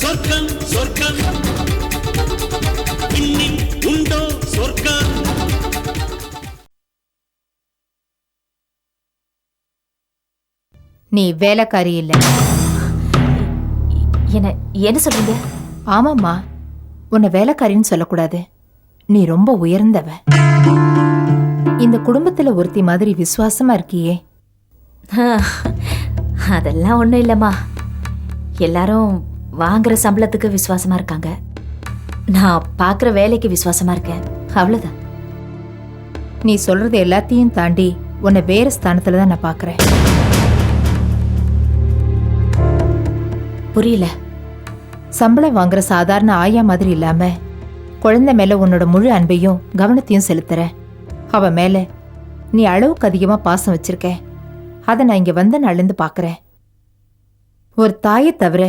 சொர்க்கம் சொர்க்கம் இன்னில் உண்டோ சொர்க்கம்? நீ வேலைக்காரி இல்ல. என்ன என்ன சொல்றீங்க? ஆமாம்மா. உன்னை வேலைக்காரின்னு சொல்லக்கூடாது. நீ ரொம்ப உயர்ந்தவ. இந்த குடும்பத்துல ஒருத்தி மாதிரி விசுவாசமா இருக்கியே. அதெல்லாம் ஒண்ணும் இல்லம்மா. எல்லாரும் வாங்குற சம்பளத்துக்கு விசுவாசமா இருக்காங்க. நான் பார்க்குற வேலைக்கு விசுவாசமா இருக்கேன். அவ்வளவுதான். நீ சொல்றது எல்லாத்தையும் தாண்டி உன்னை வேற ஸ்தானத்துல தான் நான் பாக்குறேன். புரியல. சம்பளம் வாங்குற சாதாரண ஆயா மாதிரி இல்லாம குழந்தை மேல உன்னோட முழு அன்பையும் கவனத்தையும் செலுத்துற அவன் மேலே நீ அளவுக்கு அதிகமாக பாசம் வச்சிருக்க. அதை நான் இங்கே வந்த நாள்லேருந்து பார்க்குறேன் ஒரு தாயை தவிர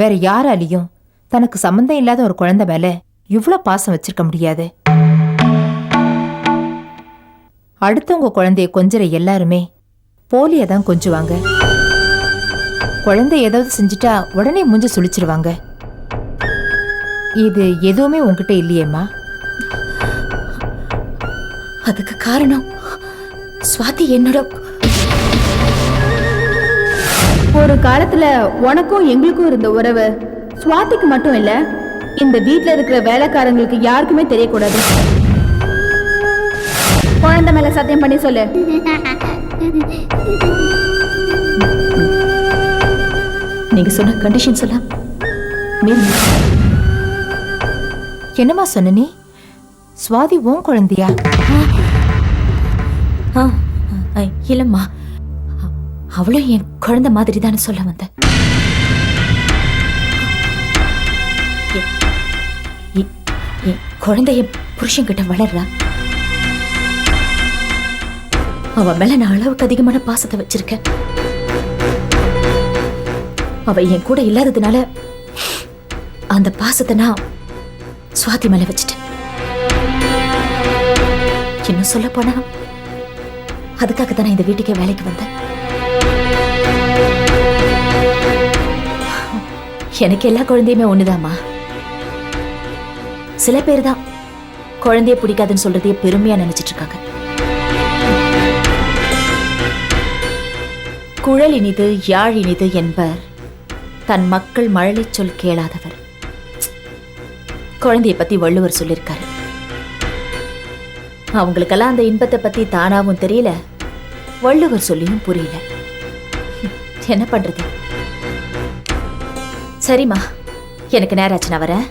வேற யாராலையும் தனக்கு சம்மந்தம் இல்லாத ஒரு குழந்தை மேலே இவ்வளோ பாசம் வச்சிருக்க முடியாது. அடுத்தவங்க குழந்தைய கொஞ்சற எல்லாருமே போலியை தான் கொஞ்சுவாங்க. குழந்தை ஏதாவது செஞ்சுட்டா உடனே மூஞ்ச சுழிச்சிருவாங்க இது எதுவுமே உங்ககிட்ட இல்லையேம்மா. அதுக்கு காரணம் சுவாதி என்னோட ஒரு காலத்துல உனக்கும் எங்களுக்கும் இருந்த உறவு சுவாதிக்கு மட்டும் இல்ல இந்த வீட்ல இருக்கிற வேலைக்காரங்களுக்கு யாருக்குமே தெரியக்கூடாது. குழந்தை மேல சத்தியம் பண்ணி சொல்லு. நீங்க சொன்ன கண்டிஷன்ஸ் எல்லாம் மீறி. என்னம்மா சொன்ன நீ? சுவாதி உன் குழந்தையா? இல்லம்மா. அ- அவளும் என் குழந்தை மாதிரி தானே சொல்ல வந்தேன். குழந்தைய என் குழந்தை என் புருஷன்கிட்ட வளர்றா. அவ மேல நான் அளவுக்கு அதிகமான பாசத்தை வச்சிருக்கேன். அவ என் கூட இல்லாததுனால அந்த பாசத்தை நான் சுவாதி மேல வச்சுட்டேன். இன்னும் சொல்ல போனா? அதுக்காக தான் இந்த வீட்டுக்கே வேலைக்கு வந்தேன். எனக்கு எல்லா குழந்தையுமே ஒண்ணுதாம்மா. சில பேர் தான் குழந்தைய பிடிக்காதுன்னு சொல்றதையே பெருமையா நினைச்சிட்டு இருக்காங்க குழல் இனிது யாழ் இனிது என்பர் தன் மக்கள் மழலை சொல் கேளாதவர். குழந்தைய பத்தி வள்ளுவர் சொல்லியிருக்காரு அவங்களுக்கெல்லாம் அந்த இன்பத்தை பத்தி தானாவும் தெரியல. வள்ளுவர் சொல்லியும் புரியல. என்ன பண்றது? சரிம்மா எனக்கு நேரம் ஆச்சு நான் வரேன்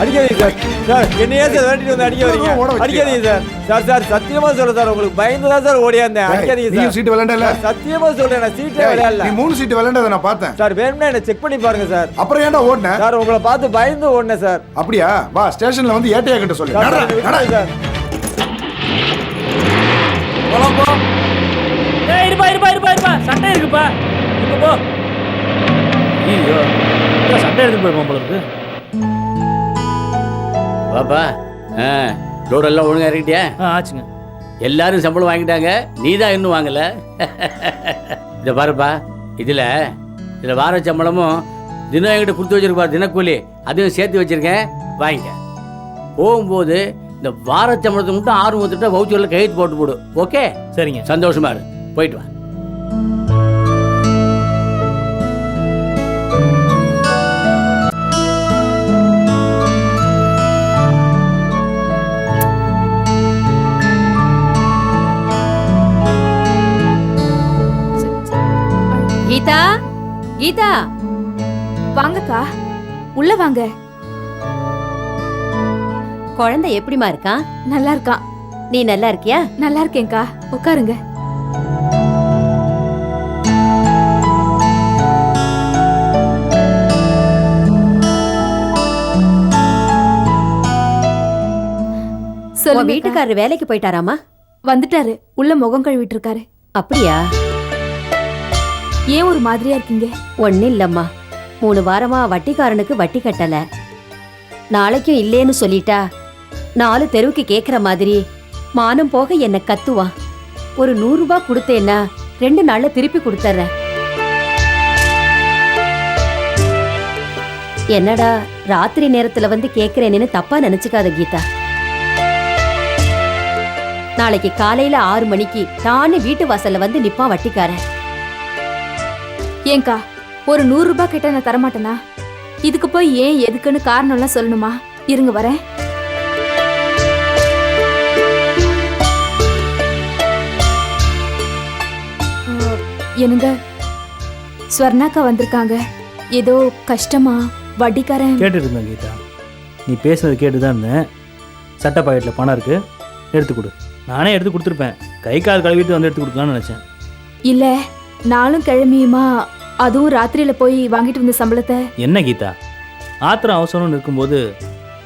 அடிக்காதீங்க சார். சார் என்னையே சார் விரட்டிட்டு வந்து அடிக்க வரீங்க? அடிக்காதீங்க சார். சார் சார் சத்தியமா சொல்றேன் சார். உங்களுக்கு பயந்து தான் சார் ஓடியாந்தேன் ஏய், அடிக்காதீங்க சார். சீட்டு விளையாண்டல? சத்தியமா சொல்றேன் நான் சீட்டே விளையாடல. நீ மூணு சீட்டு விளையாண்டதை நான் பார்த்தேன். சார் வேணும்னா என்ன செக் பண்ணி பாருங்க சார். அப்புறம் ஏன்டா ஓடுன? சார் உங்களை பார்த்து பயந்து ஓடினேன் சார். அப்படியா? வா ஸ்டேஷன்ல வந்து ஏட்டையா கிட்ட சொல்லு. சார், இருப்பா இருப்பா இருப்பா இருப்பா. சட்டை இருக்குப்பா. இப்போ போ. ஐயோ சட்டை எடுத்து போயிருப்போம் போல இருக்கு. வாப்பா ஆ ரோடெல்லாம் ஒழுங்கா இறக்கிட்டியா? ஆ ஆச்சுங்க. எல்லாரும் சம்பளம் வாங்கிட்டாங்க நீ தான் இன்னும் வாங்கல. இதை பாருப்பா இதில் இதில் வார சம்பளமும் தினம் என்கிட்ட கொடுத்து வச்சிருப்பா தினக்கூலி. அதையும் சேர்த்து வச்சிருக்கேன் வாங்கிக்க. போகும்போது இந்த வார சம்பளத்தை மட்டும் ஆர்வம் வந்துட்டு வவுச்சரில் கையெழுத்து போட்டு போடு. ஓகே? சரிங்க. சந்தோஷமா இரு. போயிட்டு வா. கீதா! வாங்கக்கா. உள்ள வாங்க. குழந்தை எப்படிமா இருக்கான் நல்லா இருக்கான் நீ நல்லா இருக்கியா? நல்லா இருக்கேன்க்கா. உட்காருங்க. உன் சொல்லுங்க வீட்டுக்காரர் வேலைக்கு போயிட்டாராமா வந்துட்டாரு. உள்ள முகம் கழுவிட்டு இருக்காரு. அப்படியா? ஏன் ஒரு மாதிரியா இருக்கீங்க? ஒன்னும் இல்லம்மா மூணு வாரமா வட்டிக்காரனுக்கு வட்டி கட்டல. நாளைக்கும் இல்லேன்னு சொல்லிட்டா நாலு தெருவுக்கு கேக்குற மாதிரி மானம் போக என்ன கத்துவான் ஒரு நூறு ரூபாய் கொடுத்தேன்னா ரெண்டு நாள்ல திருப்பி கொடுத்துட்றேன் என்னடா ராத்திரி நேரத்துல வந்து கேக்குறேன்னு தப்பா நினைச்சுக்காத கீதா. நாளைக்கு காலையில ஆறு மணிக்கு நானே வீட்டு வாசல்ல வந்து நிப்பான் வட்டிக்காரன். ஏன்க்கா ஒரு நூறு ரூபாய் கிட்ட நான் தரமாட்டேனா? இதுக்கு போய் ஏன் எதுக்குன்னு காரணம்லாம் சொல்லணுமா? இருங்க வரேன். என்னங்க? ஸ்வர்ணாக்கா வந்திருக்காங்க. ஏதோ கஷ்டமா? வட்டிக்காரன். கேட்டுட்டு இருந்தேன் கீதா. நீ பேசுனது கேட்டு தான் இருந்தேன். சட்டை பாக்கெட்டில் பணம் இருக்கு. எடுத்து கொடு. நானே எடுத்து கொடுத்துருப்பேன். கை கால் கழுவிட்டு வந்து எடுத்து கொடுக்கலாம்னு நினச்சேன். இல்ல நாளும் கிழமையுமா? அதுவும் ராத்திரியில போய் வாங்கிட்டு வந்த சம்பளத்தை? என்ன கீதா? ஆத்திரம் அவசரம்னு இருக்கும்போது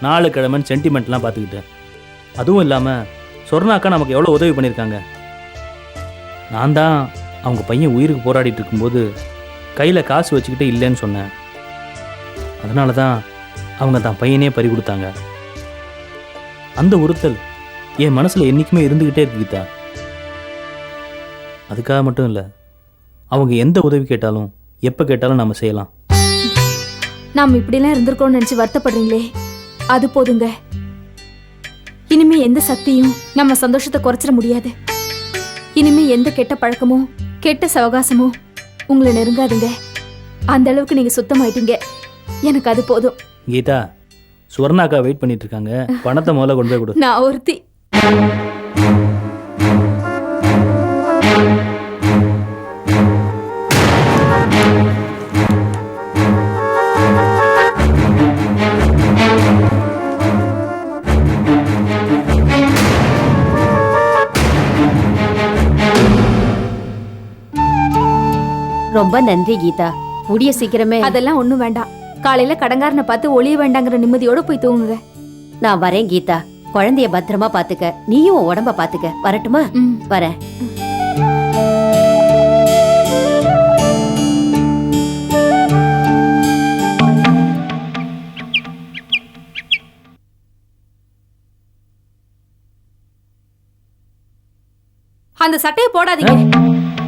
நாலு கிழமைன்னு சென்டிமெண்ட்லாம் பார்த்துக்கிட்டேன். அதுவும் இல்லாமல் சொர்ணாக்கா நமக்கு எவ்வளோ உதவி பண்ணியிருக்காங்க? நான் தான் அவங்க பையன் உயிருக்கு போராடிட்டு இருக்கும்போது கையில் காசு வச்சுக்கிட்டு இல்லைன்னு சொன்னேன். அதனால தான் அவங்க தான் பையனே பறி கொடுத்தாங்க. அந்த உறுத்தல் என் மனசில் என்றைக்குமே இருந்துக்கிட்டே இருக்கு கீதா. அதுக்காக மட்டும் இல்லை அவங்க எந்த உதவி கேட்டாலும் எப்போ கேட்டாலும் நம்ம செய்யலாம். நாம் இப்படிலாம் இருந்திருக்கோம்னு நினைச்சு வருத்தப்படுறீங்களே? அது போதுங்க. இனிமே எந்த சக்தியும் நம்ம சந்தோஷத்தை குறைச்சிட முடியாது. இனிமே எந்த கெட்ட பழக்கமும் கெட்ட சவகாசமும் உங்களை நெருங்காதுங்க. அந்த அளவுக்கு நீங்க சுத்தமாயிட்டீங்க. எனக்கு அது போதும். கீதா சுவர்ணாக்கா வெயிட் பண்ணிட்டு இருக்காங்க. பணத்தை முதல்ல கொண்டு போய் கொடு. நான் ஒருத்தி. ரொம்ப நன்றி கீதா. கூடிய சீக்கிரமே. அதெல்லாம் ஒண்ணும் வேண்டாம். காலையில கடங்காரனை பார்த்து ஒளிய வேண்டாங்கிற நிம்மதியோட போய் தூங்குங்க. நான் வரேன் கீதா. குழந்தைய பத்திரமா பாத்துக்க நீயும் உடம்ப பாத்துக்க வரட்டுமா? ம். வரேன். அந்த சட்டையை போடாதீங்க.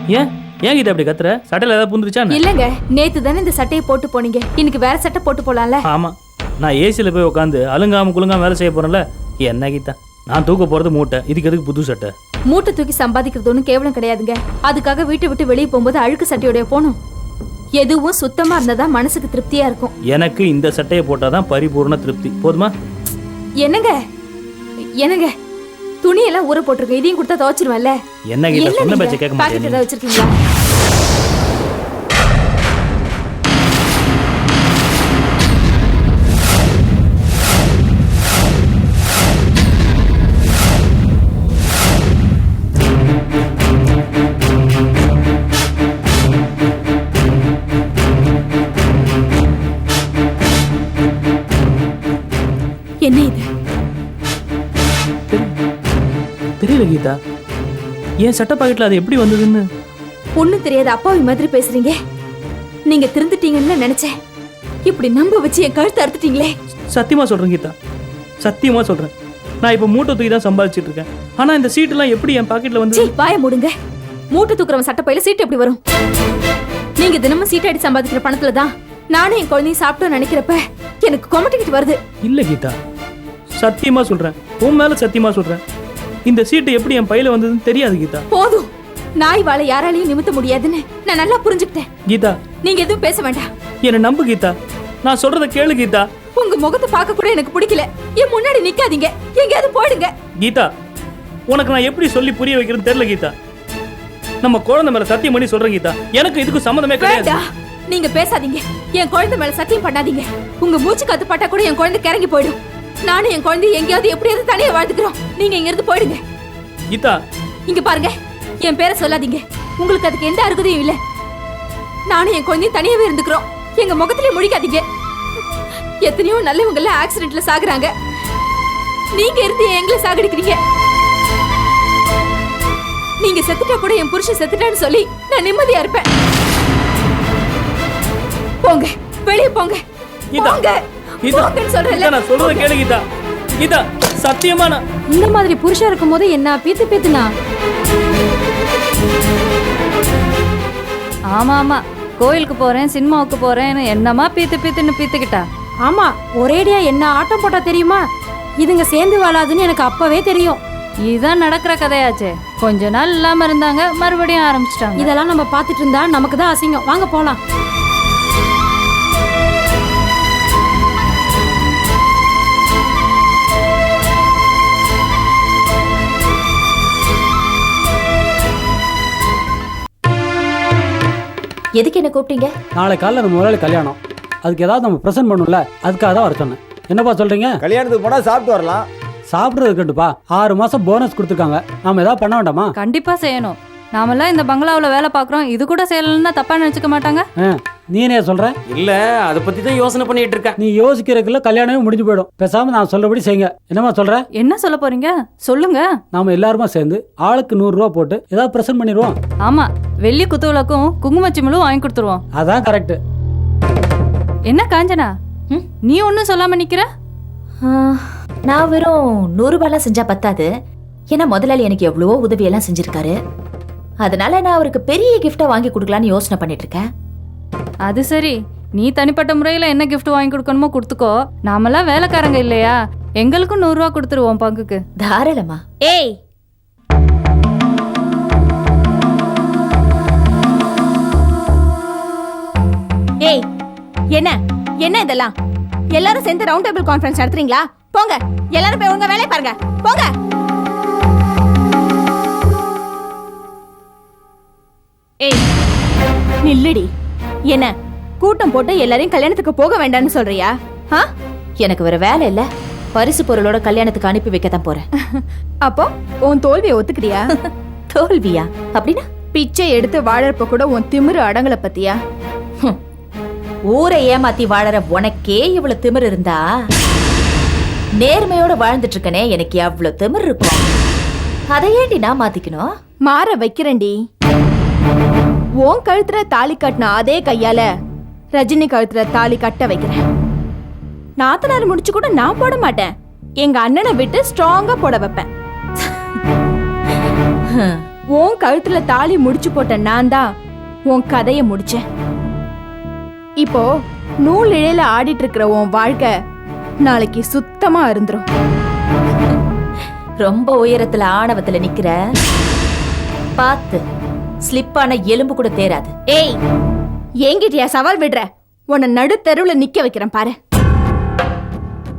ஏன்? ஏன் கீதா அப்படி கத்துற? சட்டையில் ஏதாவது புந்துருச்சா? இல்லங்க. நேத்து தானே இந்த சட்டையை போட்டு போனீங்க. இன்னைக்கு வேற சட்டை போட்டு போலாம்ல? ஆமா. நான் ஏசியில் போய் உட்காந்து அலுங்காம குலுங்காம வேலை செய்ய போறேன்ல. என்ன கீதா? நான் தூக்க போறது மூட்டை. இதுக்கு எதுக்கு புது சட்டை? மூட்டை தூக்கி சம்பாதிக்கிறது ஒன்றும் கேவலம் கிடையாதுங்க. அதுக்காக வீட்டை விட்டு வெளியே போகும்போது அழுக்கு சட்டையோட போகணும். எதுவும் சுத்தமா இருந்தாதான் மனசுக்கு திருப்தியா இருக்கும். எனக்கு இந்த சட்டையை போட்டாதான் பரிபூர்ண திருப்தி. போதுமா? என்னங்க? என்னங்க? துணியெல்லாம் ஊற போட்டிருக்கேன் இதையும் கொடுத்தா துவைச்சிருவேன்ல. என்ன இல்ல சொன்ன பேச்சை கேட்க மாட்டேன் வச்சிருக்கீங்களா? தெரியல கீதா. என் சட்டை பாக்கெட்ல அது எப்படி வந்ததுன்னு? ஒண்ணும் தெரியாத அப்பாவி மாதிரி பேசுறீங்க. நீங்க திருந்துட்டீங்கன்னு நினைச்சேன். இப்படி நம்ப வச்சு என் கழுத்தை அறுத்துட்டீங்களே. சத்தியமா சொல்றேன் கீதா. சத்தியமா சொல்றேன். நான் இப்போ மூட்டை தூக்கி தான் சம்பாதிச்சிட்டு இருக்கேன். ஆனா இந்த சீட்டெல்லாம் எப்படி என் பாக்கெட்ல வந்து வாய மூடுங்க. மூட்டை தூக்குறவன் சட்டை பையில சீட்டு எப்படி வரும்? நீங்க தினமும் சீட்டு அடி சம்பாதிக்கிற பணத்துல தான் நானும் என் குழந்தையும் சாப்பிட்டோம் நினைக்கிறப்ப எனக்கு கொமட்டிக்கிட்டு வருது. இல்ல கீதா. சத்தியமா சொல்றேன். உன் மேல சத்தியமா சொல்றேன். இந்த சீட்டு எப்படி என் பையில வந்ததுன்னு தெரியாது கீதா. போதும். நாய் வாழை யாராலையும் நிமித்த முடியாதுன்னு நான் நல்லா புரிஞ்சுக்கிட்டேன். கீதா. நீங்க எதுவும் பேச வேண்டாம். என்னை நம்பு கீதா. நான் சொல்றத கேளு கீதா. உங்க முகத்தை பார்க்க கூட எனக்கு பிடிக்கல. என் முன்னாடி நிக்காதீங்க. எங்கேயாவது போயிடுங்க. கீதா உனக்கு நான் எப்படி சொல்லி புரிய வைக்கிறேன்னு தெரியல கீதா. நம்ம குழந்தை மேல சத்தியம் பண்ணி சொல்றேன் கீதா. எனக்கு இதுக்கு சம்மந்தமே கிடையாது. நீங்க பேசாதீங்க. என் குழந்தை மேல சத்தியம் பண்ணாதீங்க. உங்க மூச்சு கத்து பட்டா கூட என் குழந்தை கிறங்கி போயிடும். நானும் என் குழந்தை எங்கேயாவது எப்படியாவது தனியா வாழ்ந்துக்கிறோம். நீங்க இங்க இருந்து போயிடுங்க. கீதா. இங்க பாருங்க. என் பேரை சொல்லாதீங்க. உங்களுக்கு அதுக்கு எந்த அருகதையும் இல்ல. நானும் என் குழந்தையும் தனியாவே இருந்துக்கிறோம். எங்க முகத்திலே முழிக்காதீங்க எத்தனையோ நல்லவங்கள ஆக்சிடென்ட்ல சாகுறாங்க. நீங்க இருந்து எங்களை சாகடிக்கிறீங்க. நீங்க செத்துட்டா கூட என் புருஷன் செத்துட்டான்னு சொல்லி நான் நிம்மதியா இருப்பேன். போங்க. வெளியே போங்க. போங்க. கீதா கீதா நான் சொல்றத கேளு கீதா. கீதா சத்தியமா நான் இந்த மாதிரி புருஷன் இருக்கும் போது என்ன பீத்து பீத்துனா? ஆமா ஆமா. கோயிலுக்கு போறேன் சினிமாவுக்கு போறேன்னு என்னமா பீத்து பீத்துன்னு பீத்துக்கிட்டா? ஆமா ஒரேடியா என்ன ஆட்டம் போட்டா தெரியுமா? இதுங்க சேர்ந்து வாழாதுன்னு எனக்கு அப்பவே தெரியும். இதுதான் நடக்கிற கதையாச்சே. கொஞ்ச நாள் இல்லாம இருந்தாங்க மறுபடியும் ஆரம்பிச்சிட்டாங்க. இதெல்லாம் நம்ம பார்த்துட்டு இருந்தா நமக்கு தான் அசிங்கம். வாங்க போலாம். எதுக்கு என்ன கூப்பிட்டீங்க? நாளை காலைல நம்ம முதலாளி கல்யாணம். அதுக்கு ஏதாவது நம்ம ப்ரெசென்ட் பண்ணணும்ல அதுக்காக தான் வர சொன்னேன். என்னப்பா சொல்றீங்க? கல்யாணத்துக்கு போனா சாப்பிட்டு வரலாம். சாப்பிட்றது இருக்கட்டுப்பா ஆறு மாசம் போனஸ் கொடுத்துருக்காங்க. நாம ஏதாவது பண்ண வேண்டாமா? கண்டிப்பா செய்யணும். நாமெல்லாம் இந்த பங்களாவுல வேலை பார்க்கறோம். இது கூட செய்யலன்னா தப்பா நினைச்சுக்க மாட்டாங்க. ஆ, நீ என்ன சொல்ற? இல்ல அதை பத்தி தான் யோசனை பண்ணிட்டு இருக்கேன் நீ யோசிக்கிறதுக்குள்ள கல்யாணமே முடிஞ்சு போயிடும். பேசாம நான் சொல்றபடி செய்யுங்க. என்னம்மா சொல்ற? என்ன சொல்ல போறீங்க? சொல்லுங்க. நாம எல்லாருமா சேர்ந்து ஆளுக்கு நூறு ரூபா போட்டு ஏதாவது ப்ரெசென்ட் பண்ணிடுவோம். ஆமா வெள்ளி குத்துவிளக்கும் குங்குமச்சிமிழும் வாங்கி கொடுத்துருவோம். அதான் கரெக்ட் என்ன காஞ்சனா? ம்? நீ ஒன்னும் சொல்லாம நிக்கிற? நான் வெறும் நூறு ரூபாய்லாம் செஞ்சா பத்தாது. ஏன்னா முதலாளி எனக்கு எவ்வளவோ உதவியெல்லாம் செஞ்சிருக்காரு. அதனால நான் அவருக்கு பெரிய கிஃப்டா வாங்கி கொடுக்கலான்னு யோசனை பண்ணிட்டு இருக்கேன். அது சரி. நீ தனிப்பட்ட முறையில என்ன gift வாங்கி கொடுக்கணுமோ கொடுத்துக்கோ. நாமெல்லாம் வேலைக்காரங்க இல்லையா? எங்களுக்கும் நூறு ரூபா கொடுத்துருவோம் பங்குக்கு. தாராளமா. ஏய். ஏய் என்ன? என்ன இதெல்லாம்? எல்லாரும் சேர்ந்து ரவுண்ட் டேபிள் கான்ஃபரன்ஸ் நடத்துறீங்களா? போங்க. எல்லாரும் போய் உங்க வேலையை பாருங்க. போங்க. ஏய். நில்லுடி. என்ன? கூட்டம் போட்டு எல்லாரையும் கல்யாணத்துக்கு போக வேண்டாம்னு சொல்றியா? ஆ எனக்கு வேற வேலை இல்ல. பரிசு பொருளோட கல்யாணத்துக்கு அனுப்பி வைக்க தான் போறேன். அப்போ உன் தோல்வியை ஒத்துக்கிறியா? தோல்வியா? அப்படின்னா? பிச்சை எடுத்து வாழறப்ப கூட உன் திமிரு அடங்கல பத்தியா? ஊரை ஏமாத்தி வாழற உனக்கே இவ்வளவு திமிர் இருந்தா? நேர்மையோட வாழ்ந்துட்டு இருக்கனே எனக்கு எவ்வளவு திமிர் இருக்கும்? அதை ஏண்டி நான் மாத்திக்கணும்? மாற வைக்கிறேன்டி. உன் கழுத்துல தாலி கட்டின அதே கையால ரஜினி கழுத்துல தாலி கட்ட வைக்கிறேன். நாத்தனார் முடிச்சு கூட நான் போட மாட்டேன். எங்க அண்ணனை விட்டு ஸ்ட்ராங்கா போட வைப்பேன். உன் கழுத்துல தாலி முடிச்சு போட்ட நான் தான் உன் கதைய முடிச்சேன். இப்போ நூல் இழையில ஆடிட்டு இருக்கிற உன் வாழ்க்கை நாளைக்கு சுத்தமா இருந்துரும். ரொம்ப உயரத்துல ஆணவத்துல நிக்கிற பார்த்து. ஸ்லிப்பான எலும்பு கூட தேராது ஏய் என்கிட்டயா சவால் விடுற? உன்னை நடு தெருவுல நிக்க வைக்கிறேன் பாரு.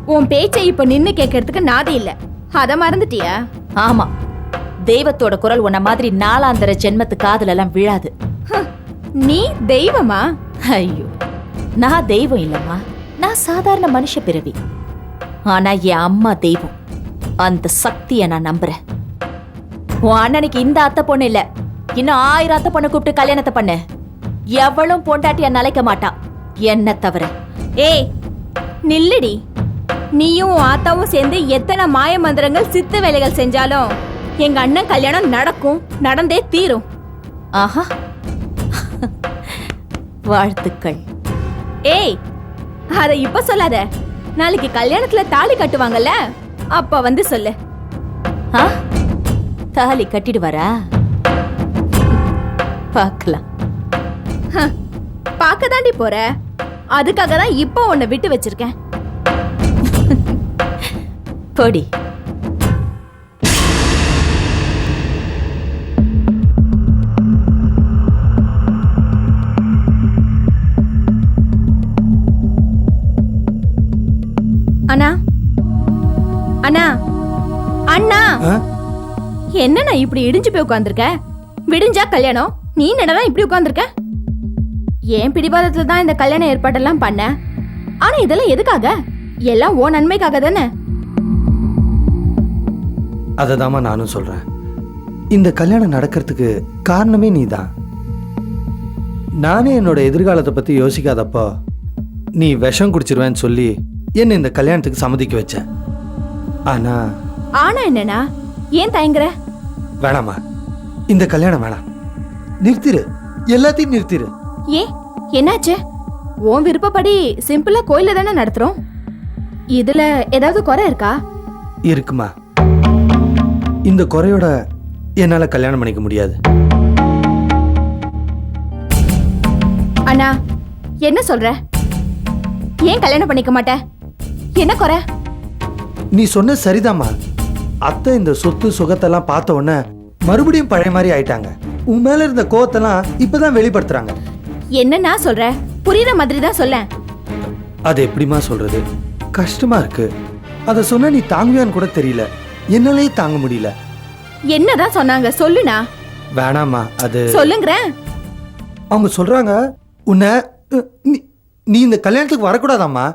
உன் பேச்சை இப்ப நின்னு கேட்கறதுக்கு நாதி இல்ல. அத மறந்துட்டியா? ஆமா. தெய்வத்தோட குரல் உன்ன மாதிரி நாலாந்தர ஜென்மத்து காதுல எல்லாம் விழாது நீ தெய்வமா? ஐயோ நான் தெய்வம் இல்லம்மா. நான் சாதாரண மனுஷ பிறவி. ஆனா என் அம்மா தெய்வம். அந்த சக்தியை நான் நம்புறேன். உன் அண்ணனுக்கு இந்த அத்தை பொண்ணு இல்ல. இன்னும் ஆயிரம் அத்தை பொண்ணு கூப்பிட்டு கல்யாணத்தை பண்ணு. எவளும் பொண்டாட்டிய நலைக்க மாட்டான் என்ன தவிர. ஏய் நில்லுடி. நீயும் உன் ஆத்தாவும் சேர்ந்து எத்தனை மாய மந்திரங்கள் சித்து வேலைகள் செஞ்சாலும் எங்க அண்ணன் கல்யாணம் நடக்கும் நடந்தே தீரும். ஆஹா. வாழ்த்துக்கள். ஏய் அத இப்ப சொல்லாத. நாளைக்கு கல்யாணத்துல தாலி கட்டுவாங்கல்ல அப்ப வந்து சொல்லு. ஆ? தாலி கட்டிடு வரா பார்க்கலாம். பார்க்க தாண்டி போற? அதுக்காக தான் இப்போ உன்னை விட்டு வச்சிருக்கேன். போடி. அண்ணா. அண்ணா. அண்ணா. என்னண்ணா இப்படி இடிஞ்சு போய் உட்காந்துருக்க விடிஞ்சா கல்யாணம்? நீ என்னடா இப்படி உட்காந்துருக்க என் பிடிவாதத்துல தான் இந்த கல்யாண ஏற்பாடெல்லாம் பண்ண? ஆனா இதெல்லாம் எதுக்காக? எல்லாம் ஓ நன்மைக்காக தானே? அதை நானும் சொல்கிறேன் இந்த கல்யாணம் நடக்கிறதுக்கு காரணமே நீ தான் நானே என்னோட எதிர்காலத்தை பற்றி யோசிக்காதப்போ நீ விஷம் குடிச்சிருவேன்னு சொல்லி என்னை இந்த கல்யாணத்துக்கு சம்மதிக்க வச்ச. ஆனால் ஆனா என்னன்னா? ஏன் தயங்குற? வேணாம்மா. இந்த கல்யாணம் வேணாம். நிறுத்திரு. எல்லாத்தையும் நிறுத்திரு. ஏன் என்னாச்சு? உன் விருப்பப்படி சிம்பிளா கோயில்ல தானே நடத்துறோம்? இதுல ஏதாவது குறை இருக்கா? இருக்குமா. இந்த குறையோட என்னால் கல்யாணம் பண்ணிக்க முடியாது. அண்ணா என்ன சொல்ற? ஏன் கல்யாணம் பண்ணிக்க மாட்ட? என்ன குறை? நீ சொன்ன சரிதாம்மா. அத்தை இந்த சொத்து சுகத்தெல்லாம் பார்த்த உடனே மறுபடியும் பழைய மாதிரி ஆயிட்டாங்க. உன் மேல இருந்த கோவத்தெல்லாம் இப்பதான் வெளிப்படுத்துறாங்க. என்னன்னா சொல்ற? புரியுற மாதிரி தான் சொல்ல அது எப்படிம்மா சொல்றது? கஷ்டமா இருக்கு. அதை சொன்னா நீ தாங்குவியான்னு கூட தெரியல. என்னாலே தாங்க முடியல. என்னதான் சொன்னாங்க? சொல்லுண்ணா. வேணாம்மா அது சொல்லுங்கிறேன். அவங்க சொல்றாங்க உன்னை நீ இந்த கல்யாணத்துக்கு வரக்கூடாதாம்மா?